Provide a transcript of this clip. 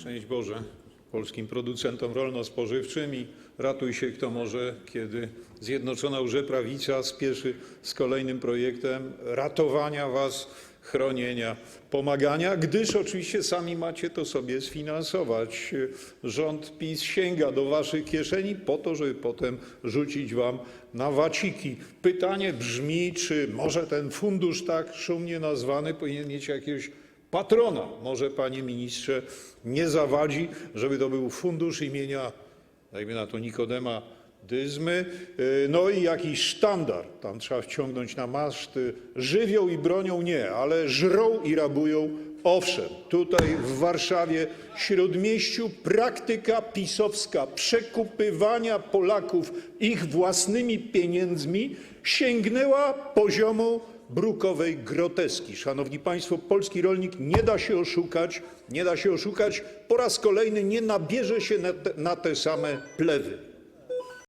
Szczęść Boże polskim producentom rolno-spożywczym i ratuj się kto może, kiedy Zjednoczona Łże-Prawica spieszy z kolejnym projektem ratowania was, chronienia, pomagania, gdyż oczywiście sami macie to sobie sfinansować. Rząd PiS sięga do waszych kieszeni po to, żeby potem rzucić wam na waciki. Pytanie brzmi, czy może ten fundusz tak szumnie nazwany powinien mieć jakiegoś patrona. Może, panie ministrze, nie zawadzi, żeby to był fundusz imienia, dajmy na to, Nikodema Dyzmy, yy, no i jakiś sztandar. Tam trzeba wciągnąć na maszt. y, Żywią i bronią nie, ale żrą i rabują owszem. Tutaj w Warszawie, śródmieściu, praktyka pisowska przekupywania Polaków ich własnymi pieniędzmi sięgnęła poziomu brukowej groteski. Szanowni Państwo, polski rolnik nie da się oszukać, nie da się oszukać, po raz kolejny nie nabierze się na te, same plewy.